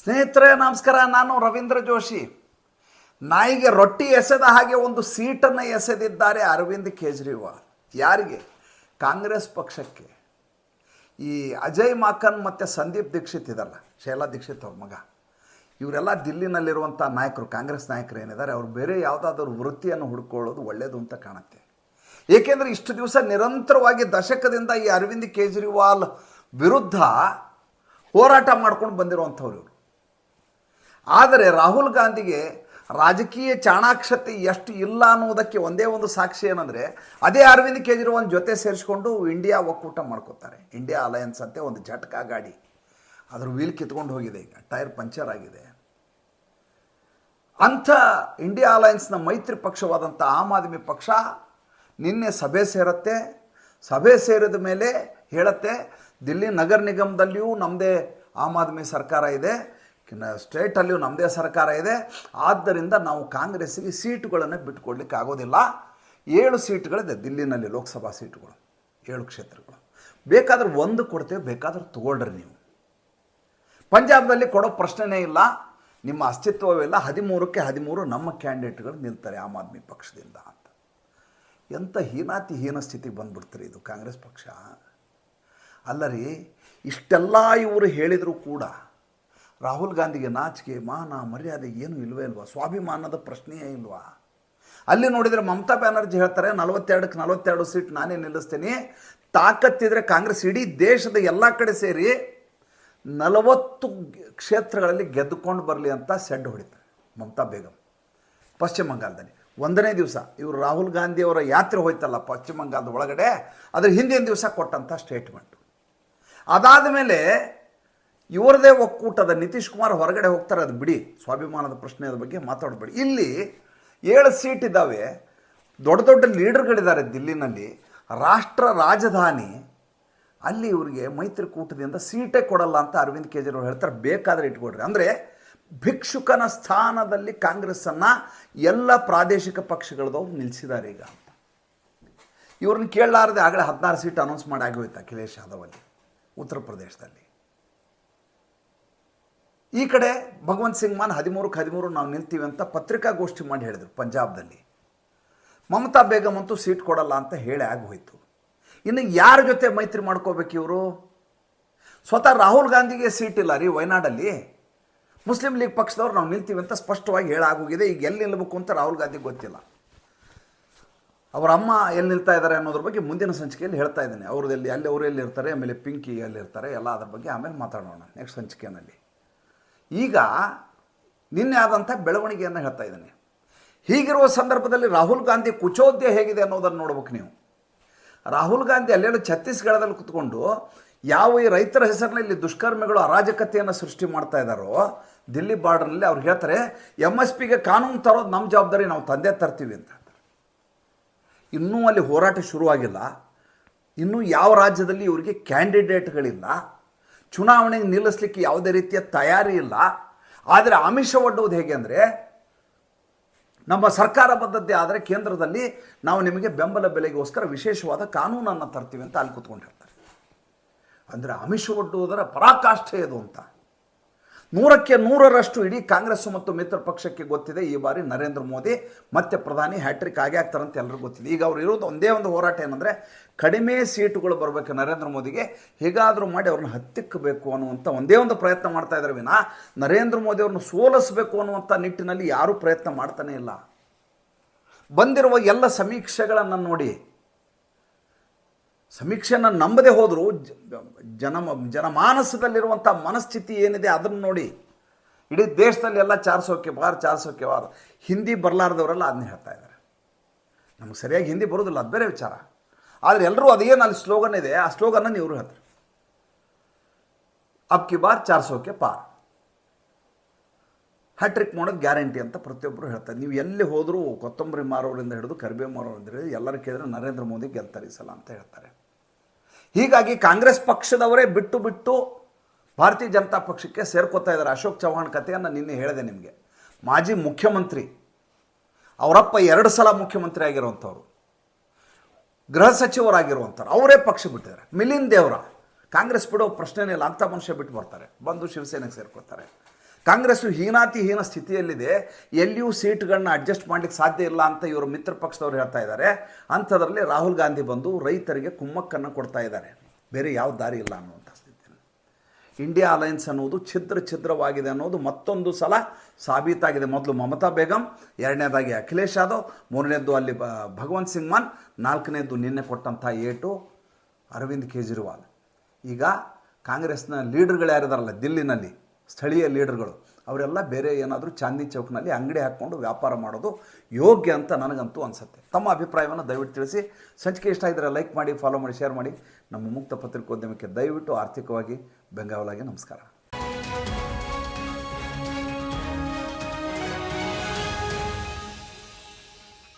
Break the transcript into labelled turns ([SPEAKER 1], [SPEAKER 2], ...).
[SPEAKER 1] ಸ್ನೇಹಿತರೆ, ನಮಸ್ಕಾರ. ನಾನು ರವೀಂದ್ರ ಜೋಶಿ. ನಾಯಿಗೆ ರೊಟ್ಟಿ ಎಸೆದ ಹಾಗೆ ಒಂದು ಸೀಟನ್ನು ಎಸೆದಿದ್ದಾರೆ ಅರವಿಂದ್ ಕೇಜ್ರಿವಾಲ್. ಯಾರಿಗೆ? ಕಾಂಗ್ರೆಸ್ ಪಕ್ಷಕ್ಕೆ. ಈ ಅಜಯ್ ಮಾಕನ್ ಮತ್ತು ಸಂದೀಪ್ ದೀಕ್ಷಿತ್ ಇದಲ್ಲ, ಶೈಲಾ ದೀಕ್ಷಿತ್ ಅವ್ರ ಮಗ. ಇವರೆಲ್ಲ ದಿಲ್ಲಿನಲ್ಲಿರುವಂಥ ನಾಯಕರು, ಕಾಂಗ್ರೆಸ್ ನಾಯಕರು ಏನಿದ್ದಾರೆ, ಅವ್ರು ಬೇರೆ ಯಾವುದಾದ್ರೂ ವೃತ್ತಿಯನ್ನು ಹುಡ್ಕೊಳ್ಳೋದು ಒಳ್ಳೆಯದು ಅಂತ ಕಾಣುತ್ತೆ. ಏಕೆಂದರೆ ಇಷ್ಟು ದಿವಸ ನಿರಂತರವಾಗಿ ದಶಕದಿಂದ ಈ ಅರವಿಂದ್ ಕೇಜ್ರಿವಾಲ್ ವಿರುದ್ಧ ಹೋರಾಟ ಮಾಡ್ಕೊಂಡು ಬಂದಿರುವಂಥವ್ರು ಇವರು. ಆದರೆ ರಾಹುಲ್ ಗಾಂಧಿಗೆ ರಾಜಕೀಯ ಚಾಣಾಕ್ಷತೆ ಎಷ್ಟು ಇಲ್ಲ ಅನ್ನೋದಕ್ಕೆ ಒಂದೇ ಒಂದು ಸಾಕ್ಷಿ ಏನಂದರೆ, ಅದೇ ಅರವಿಂದ್ ಕೇಜ್ರಿವಾಲ್ ಜೊತೆ ಸೇರಿಸ್ಕೊಂಡು ಇಂಡಿಯಾ ಒಕ್ಕೂಟ ಮಾಡ್ಕೋತಾರೆ. ಇಂಡಿಯಾ ಅಲಯನ್ಸ್ ಅಂತೆ ಒಂದು ಜಟಕ ಗಾಡಿ. ಅದ್ರ ವೀಲ್ ಕಿತ್ಕೊಂಡು ಹೋಗಿದೆ ಈಗ, ಟೈರ್ ಪಂಚರ್ ಆಗಿದೆ. ಅಂಥ ಇಂಡಿಯಾ ಅಲಯನ್ಸ್ನ ಮೈತ್ರಿ ಪಕ್ಷವಾದಂಥ ಆಮ್ ಆದ್ಮಿ ಪಕ್ಷ ನಿನ್ನೆ ಸಭೆ ಸೇರುತ್ತೆ. ಸಭೆ ಸೇರಿದ ಮೇಲೆ ಹೇಳುತ್ತೆ, ದಿಲ್ಲಿ ನಗರ ನಿಗಮದಲ್ಲಿಯೂ ನಮ್ಮದೇ ಆಮ್ ಆದ್ಮಿ ಸರ್ಕಾರ ಇದೆ. ಸ್ಟೇಟಲ್ಲಿಯೂ ನಮ್ಮದೇ ಸರ್ಕಾರ ಇದೆ. ಆದ್ದರಿಂದ ನಾವು ಕಾಂಗ್ರೆಸ್ಸಿಗೆ ಸೀಟುಗಳನ್ನು ಬಿಟ್ಟುಕೊಡ್ಲಿಕ್ಕೆ ಆಗೋದಿಲ್ಲ. ಏಳು ಸೀಟುಗಳಿದೆ ದಿಲ್ಲಿನಲ್ಲಿ ಲೋಕಸಭಾ ಸೀಟುಗಳು, ಏಳು ಕ್ಷೇತ್ರಗಳು. ಬೇಕಾದ್ರೆ ಒಂದು ಕೊಡ್ತೇವೆ, ಬೇಕಾದ್ರೆ ತಗೊಳ್ರಿ ನೀವು. ಪಂಜಾಬ್ನಲ್ಲಿ ಕೊಡೋ ಪ್ರಶ್ನೆನೇ ಇಲ್ಲ. ನಿಮ್ಮ ಅಸ್ತಿತ್ವವಿಲ್ಲ ಹದಿಮೂರಕ್ಕೆ ಹದಿಮೂರು ನಮ್ಮ ಕ್ಯಾಂಡಿಡೇಟ್ಗಳು ನಿಲ್ತಾರೆ ಆಮ್ ಆದ್ಮಿ ಪಕ್ಷದಿಂದ ಅಂತ. ಎಂಥ ಹೀನಾತಿ ಹೀನ ಸ್ಥಿತಿಗೆ ಬಂದ್ಬಿಡ್ತಾರೆ ಇದು ಕಾಂಗ್ರೆಸ್ ಪಕ್ಷ? ಅಲ್ಲ ರೀ ಇಷ್ಟೆಲ್ಲ ಇವರು ಹೇಳಿದರೂ ಕೂಡ ರಾಹುಲ್ ಗಾಂಧಿಗೆ ನಾಚಿಕೆ, ಮಾನ, ಮರ್ಯಾದೆ ಏನೂ ಇಲ್ವೇ ಇಲ್ವಾ? ಸ್ವಾಭಿಮಾನದ ಪ್ರಶ್ನೆಯೇ ಇಲ್ವಾ? ಅಲ್ಲಿ ನೋಡಿದರೆ ಮಮತಾ ಬ್ಯಾನರ್ಜಿ ಹೇಳ್ತಾರೆ, ನಲವತ್ತೆರಡಕ್ಕೆ ನಲವತ್ತೆರಡು ಸೀಟ್ ನಾನೇ ನಿಲ್ಲಿಸ್ತೀನಿ. ತಾಕತ್ತಿದ್ರೆ ಕಾಂಗ್ರೆಸ್ ಇಡೀ ದೇಶದ ಎಲ್ಲ ಕಡೆ ಸೇರಿ ನಲವತ್ತು ಕ್ಷೇತ್ರಗಳಲ್ಲಿ ಗೆದ್ದುಕೊಂಡು ಬರಲಿ ಅಂತ ಸೆಡ್ ಹೊಡಿತಾರೆ ಮಮತಾ ಬೇಗಂ. ಪಶ್ಚಿಮ ಬಂಗಾಳದಲ್ಲಿ. ಒಂದನೇ ದಿವಸ ಇವರು ರಾಹುಲ್ ಗಾಂಧಿಯವರ ಯಾತ್ರೆ ಹೋಯ್ತಲ್ಲ ಪಶ್ಚಿಮ ಬಂಗಾಳದ ಒಳಗಡೆ, ಅದ್ರ ಹಿಂದಿನ ದಿವಸ ಕೊಟ್ಟಂಥ ಸ್ಟೇಟ್ಮೆಂಟು ಅದಾದ ಮೇಲೆ ಇವರದೇ ಒಕ್ಕೂಟದ ನಿತೀಶ್ ಕುಮಾರ್ ಹೊರಗಡೆ ಹೋಗ್ತಾರೆ, ಅದು ಬಿಡಿ. ಸ್ವಾಭಿಮಾನದ ಪ್ರಶ್ನೆಯ ಬಗ್ಗೆ ಮಾತಾಡಬೇಡಿ. ಇಲ್ಲಿ ಏಳು ಸೀಟ್ ಇದ್ದಾವೆ. ದೊಡ್ಡ ದೊಡ್ಡ ಲೀಡರ್ಗಳಿದ್ದಾರೆ ದಿಲ್ಲಿನಲ್ಲಿ. ರಾಷ್ಟ್ರ ರಾಜಧಾನಿ, ಅಲ್ಲಿ ಇವರಿಗೆ ಮೈತ್ರಿಕೂಟದಿಂದ ಸೀಟೇ ಕೊಡಲ್ಲ ಅಂತ ಅರವಿಂದ್ ಕೇಜ್ರಿವಾಲ್ ಹೇಳ್ತಾರೆ. ಬೇಕಾದರೆ ಇಟ್ಕೊಡ್ರಿ. ಅಂದರೆ ಭಿಕ್ಷುಕನ ಸ್ಥಾನದಲ್ಲಿ ಕಾಂಗ್ರೆಸ್ಸನ್ನು ಎಲ್ಲ ಪ್ರಾದೇಶಿಕ ಪಕ್ಷಗಳದವ್ರು ನಿಲ್ಲಿಸಿದ್ದಾರೆ ಈಗ. ಇವ್ರನ್ನ ಕೇಳಲಾರದೆ ಆಗಲೇ ಹದಿನಾರು ಸೀಟ್ ಅನೌನ್ಸ್ ಮಾಡಿ ಆಗೋಯ್ತು ಅಖಿಲೇಶ್ ಯಾದವ್ ಅಲ್ಲಿ, ಉತ್ತರ ಪ್ರದೇಶದಲ್ಲಿ. ಈ ಕಡೆ ಭಗವಂತ್ ಸಿಂಗ್ ಮಾನ್ ಹದಿಮೂರಕ್ಕೆ ಹದಿಮೂರು ನಾವು ನಿಲ್ತೀವಿ ಅಂತ ಪತ್ರಿಕಾಗೋಷ್ಠಿ ಮಾಡಿ ಹೇಳಿದರು ಪಂಜಾಬ್ದಲ್ಲಿ. ಮಮತಾ ಬೇಗಂ ಅಂತೂ ಸೀಟ್ ಕೊಡಲ್ಲ ಅಂತ ಹೇಳಿ ಆಗೋಯ್ತು. ಇನ್ನು ಯಾರ ಜೊತೆ ಮೈತ್ರಿ ಮಾಡ್ಕೋಬೇಕು ಇವರು? ಸ್ವತಃ ರಾಹುಲ್ ಗಾಂಧಿಗೆ ಸೀಟ್ ಇಲ್ಲ ರೀ ವಯನಾಡಲ್ಲಿ. ಮುಸ್ಲಿಂ ಲೀಗ್ ಪಕ್ಷದವ್ರು ನಾವು ನಿಲ್ತೀವಿ ಅಂತ ಸ್ಪಷ್ಟವಾಗಿ ಹೇಳಾಗೋಗಿದೆ ಈಗ ಎಲ್ಲಿ ನಿಲ್ಲಬೇಕು ಅಂತ ರಾಹುಲ್ ಗಾಂಧಿಗೆ ಗೊತ್ತಿಲ್ಲ. ಅವರ ಅಮ್ಮ ಎಲ್ಲಿ ನಿಲ್ತಾ ಇದ್ದಾರೆ ಅನ್ನೋದ್ರ ಬಗ್ಗೆ ಮುಂದಿನ ಸಂಚಿಕೆಯಲ್ಲಿ ಹೇಳ್ತಾ ಇದ್ದೀನಿ. ಅವ್ರದ್ದು ಎಲ್ಲಿ ಅಲ್ಲಿ ಅವರು ಎಲ್ಲಿರ್ತಾರೆ, ಆಮೇಲೆ ಪಿಂಕಿ ಎಲ್ಲಿರ್ತಾರೆ, ಎಲ್ಲ ಅದ್ರ ಬಗ್ಗೆ ಆಮೇಲೆ ಮಾತಾಡೋಣ. ನೆಕ್ಸ್ಟ್ ಸಂಚಿಕೆಯಲ್ಲಿ. ಈಗ ನಿನ್ನೆ ಆದಂಥ ಬೆಳವಣಿಗೆಯನ್ನು ಹೇಳ್ತಾ ಇದ್ದೀನಿ. ಹೀಗಿರುವ ಸಂದರ್ಭದಲ್ಲಿ ರಾಹುಲ್ ಗಾಂಧಿ ಕುಚೋದ್ಯ ಹೇಗಿದೆ ಅನ್ನೋದನ್ನು ನೋಡ್ಬೇಕು ನೀವು. ರಾಹುಲ್ ಗಾಂಧಿ ಅಲ್ಲೆಲ್ಲ ಛತ್ತೀಸ್ಗಢದಲ್ಲಿ ಕುತ್ಕೊಂಡು ಯಾವ ಈ ರೈತರ ಹೆಸರಿನಲ್ಲಿ ದುಷ್ಕರ್ಮಿಗಳು ಅರಾಜಕತೆಯನ್ನು ಸೃಷ್ಟಿ ಮಾಡ್ತಾ ಇದ್ದಾರೋ, ದಿಲ್ಲಿ ಬಾರ್ಡರ್ನಲ್ಲಿ ಅವ್ರು ಹೇಳ್ತಾರೆ ಎಂ ಎಸ್ ಪಿಗೆ ಕಾನೂನು ತರೋದು ನಮ್ಮ ಜವಾಬ್ದಾರಿ, ನಾವು ತಂದೆ ತರ್ತೀವಿ ಅಂತ ಇನ್ನೂ ಅಲ್ಲಿ ಹೋರಾಟ ಶುರುವಾಗಿಲ್ಲ. ಇನ್ನೂ ಯಾವ ರಾಜ್ಯದಲ್ಲಿ ಇವರಿಗೆ ಕ್ಯಾಂಡಿಡೇಟ್ಗಳಿಲ್ಲ. ಚುನಾವಣೆಗೆ ನಿಲ್ಲಿಸ್ಲಿಕ್ಕೆ ಯಾವುದೇ ರೀತಿಯ ತಯಾರಿ ಇಲ್ಲ. ಆದರೆ ಆಮಿಷ ಒಡ್ಡುವುದು ಹೇಗೆ ಅಂದರೆ, ನಮ್ಮ ಸರ್ಕಾರ ಬದ್ಧತೆ ಆದರೆ ಕೇಂದ್ರದಲ್ಲಿ ನಾವು ನಿಮಗೆ ಬೆಂಬಲ ಬೆಲೆಗೋಸ್ಕರ ವಿಶೇಷವಾದ ಕಾನೂನನ್ನು ತರ್ತೀವಿ ಅಂತ ಅಲ್ಲಿ ಕೂತ್ಕೊಂಡು ಹೇಳ್ತಾರೆ ಅಂದರೆ ಆಮಿಷ ಒಡ್ಡುವುದರ ಪರಾಕಾಷ್ಠೆ ಇದು ಅಂತ. ನೂರಕ್ಕೆ ನೂರರಷ್ಟು ಇಡೀ ಕಾಂಗ್ರೆಸ್ ಮತ್ತು ಮಿತ್ರ ಪಕ್ಷಕ್ಕೆ ಗೊತ್ತಿದೆ. ಈ ಬಾರಿ ನರೇಂದ್ರ ಮೋದಿ ಮತ್ತೆ ಪ್ರಧಾನಿ ಹ್ಯಾಟ್ರಿಕ್ ಆಗೇ ಆಗ್ತಾರಂತ ಎಲ್ಲರಿಗೂ ಗೊತ್ತಿದೆ. ಈಗ ಅವ್ರು ಇರೋದು ಒಂದೇ ಒಂದು ಹೋರಾಟ ಏನಂದರೆ ಕಡಿಮೆ ಸೀಟುಗಳು ಬರಬೇಕು ನರೇಂದ್ರ ಮೋದಿಗೆ. ಹೇಗಾದರೂ ಮಾಡಿ ಅವ್ರನ್ನ ಹತ್ತಿಕ್ಕಬೇಕು ಅನ್ನುವಂಥ ಒಂದೇ ಒಂದು ಪ್ರಯತ್ನ ಮಾಡ್ತಾ ಇದ್ದಾರೆ ವಿನ. ನರೇಂದ್ರ ಮೋದಿ ಅವ್ರನ್ನ ಸೋಲಿಸಬೇಕು ಅನ್ನುವಂಥ ನಿಟ್ಟಿನಲ್ಲಿ ಯಾರೂ ಪ್ರಯತ್ನ ಮಾಡ್ತಾನೇ ಇಲ್ಲ. ಬಂದಿರುವ ಎಲ್ಲ ಸಮೀಕ್ಷೆಗಳನ್ನು ನೋಡಿ ಸಮೀಕ್ಷೆಯನ್ನು ನಂಬದೆ ಹೋದರೂ ಜನ ಜನಮಾನಸದಲ್ಲಿರುವಂಥ ಮನಸ್ಥಿತಿ ಏನಿದೆ ಅದನ್ನು ನೋಡಿ ಇಡೀ ದೇಶದಲ್ಲಿ ಎಲ್ಲ ಚಾರ್ಸೋಕೆ ಬಾರ್ ಚಾರ್ಸೋಕೆ ಬಾರ್ ಹಿಂದಿ ಬರಲಾರ್ದವರೆಲ್ಲ ಅದನ್ನ ಹೇಳ್ತಾ ಇದ್ದಾರೆ ನಮಗೆ ಸರಿಯಾಗಿ ಹಿಂದಿ ಬರೋದಿಲ್ಲ, ಅದು ಬೇರೆ ವಿಚಾರ. ಆದರೆ ಎಲ್ಲರೂ ಅದೇನು ಅಲ್ಲಿ ಸ್ಲೋಗನ್ ಇದೆ, ಆ ಸ್ಲೋಗನ್ನ ನೀವು ಹೇಳ್ತಾರೆ. ಅಪ್ಕಿ ಬಾರ್, ಚಾರ್ಸೋಕೆ ಪಾರ್. ಹ್ಯಾಟ್ರಿಕ್ ಮಾಡೋದು ಗ್ಯಾರಂಟಿ ಅಂತ ಪ್ರತಿಯೊಬ್ಬರು ಹೇಳ್ತಾರೆ. ನೀವು ಎಲ್ಲಿ ಹೋದರೂ ಕೊತ್ತಂಬರಿ ಮಾರೋರಿಂದ ಹಿಡಿದು ಕರಿಬೇವು ಮಾರೋರಿಂದ ಎಲ್ಲರೂ ಕೇಳಿದ್ರೆ ನರೇಂದ್ರ ಮೋದಿ ಗೆಲ್ತಾರೆ ಈ ಸಲ ಅಂತ ಹೇಳ್ತಾರೆ. ಹೀಗಾಗಿ ಕಾಂಗ್ರೆಸ್ ಪಕ್ಷದವರೇ ಬಿಟ್ಟು ಬಿಟ್ಟು ಭಾರತೀಯ ಜನತಾ ಪಕ್ಷಕ್ಕೆ ಸೇರ್ಕೋತಾ ಇದ್ದಾರೆ. ಅಶೋಕ್ ಚೌಹಾಣ್ ಕಥೆಯನ್ನು ನಿನ್ನೆ ಹೇಳಿದೆ ನಿಮಗೆ. ಮಾಜಿ ಮುಖ್ಯಮಂತ್ರಿ, ಅವರಪ್ಪ ಎರಡು ಸಲ ಮುಖ್ಯಮಂತ್ರಿ ಆಗಿರುವಂಥವ್ರು, ಗೃಹ ಸಚಿವರಾಗಿರುವಂಥವ್ರು, ಅವರೇ ಪಕ್ಷ ಬಿಟ್ಟಿದ್ದಾರೆ. ಮಿಲಿಂದ್ ದೇವರ, ಕಾಂಗ್ರೆಸ್ ಬಿಡೋ ಪ್ರಶ್ನೆನೇ ಇಲ್ಲ ಅಂಥ ಮನುಷ್ಯ ಬಿಟ್ಟು ಬರ್ತಾರೆ. ಬಂದು ಶಿವಸೇನೆಗೆ ಸೇರ್ಕೋತಾರೆ ಕಾಂಗ್ರೆಸ್ಸು ಹೀನಾತಿ ಹೀನ ಸ್ಥಿತಿಯಲ್ಲಿದೆ, ಎಲ್ಲಿಯೂ ಸೀಟ್ಗಳನ್ನ ಅಡ್ಜಸ್ಟ್ ಮಾಡ್ಲಿಕ್ಕೆ ಸಾಧ್ಯ ಇಲ್ಲ ಅಂತ ಇವರು ಮಿತ್ರ ಪಕ್ಷದವ್ರು ಹೇಳ್ತಾ ಇದ್ದಾರೆ ಅಂಥದ್ರಲ್ಲಿ ರಾಹುಲ್ ಗಾಂಧಿ ಬಂದು ರೈತರಿಗೆ ಕುಮ್ಮಕ್ಕನ್ನು ಕೊಡ್ತಾ ಇದ್ದಾರೆ ಬೇರೆ ಯಾವ ದಾರಿ ಇಲ್ಲ ಅನ್ನುವಂಥ ಸ್ಥಿತಿ ಇಂಡಿಯಾ ಅಲಯನ್ಸ್ ಅನ್ನೋದು ಛಿದ್ರ ಛಿದ್ರವಾಗಿದೆ ಅನ್ನೋದು ಮತ್ತೊಂದು ಸಲ ಸಾಬೀತಾಗಿದೆ. ಮೊದಲು ಮಮತಾ ಬೇಗಂ, ಎರಡನೇದಾಗಿ ಅಖಿಲೇಶ್ ಯಾದವ್, ಮೂರನೇದ್ದು ಅಲ್ಲಿ ಭಗವಂತ್ ಸಿಂಗ್ ಮಾನ್, ನಾಲ್ಕನೇದ್ದು ನಿನ್ನೆ ಕೊಟ್ಟಂಥ ಏಟು ಅರವಿಂದ್ ಕೇಜ್ರಿವಾಲ್. ಈಗ ಕಾಂಗ್ರೆಸ್ನ ಲೀಡರ್ಗಳು ಯಾರಿದಾರಲ್ಲ, ದಿಲ್ಲಿನಲ್ಲಿ. ಸ್ಥಳೀಯ ಲೀಡರ್ಗಳು, ಅವರೆಲ್ಲ ಬೇರೆ ಏನಾದರೂ ಚಾಂದಿ ಚೌಕ್ನಲ್ಲಿ ಅಂಗಡಿ ಹಾಕ್ಕೊಂಡು ವ್ಯಾಪಾರ ಮಾಡೋದು ಯೋಗ್ಯ ಅಂತ ನನಗಂತೂ ಅನಿಸುತ್ತೆ. ತಮ್ಮ ಅಭಿಪ್ರಾಯವನ್ನು ದಯವಿಟ್ಟು ತಿಳಿಸಿ. ಸಂಚಿಕೆ ಇಷ್ಟ ಇದ್ದರೆ ಲೈಕ್ ಮಾಡಿ, ಫಾಲೋ ಮಾಡಿ, ಶೇರ್ ಮಾಡಿ. ನಮ್ಮ ಮುಕ್ತ ಪತ್ರಿಕೋದ್ಯಮಕ್ಕೆ ದಯವಿಟ್ಟು ಆರ್ಥಿಕವಾಗಿ ಬೆಂಗಾವಲಾಗಿ ನಮಸ್ಕಾರ.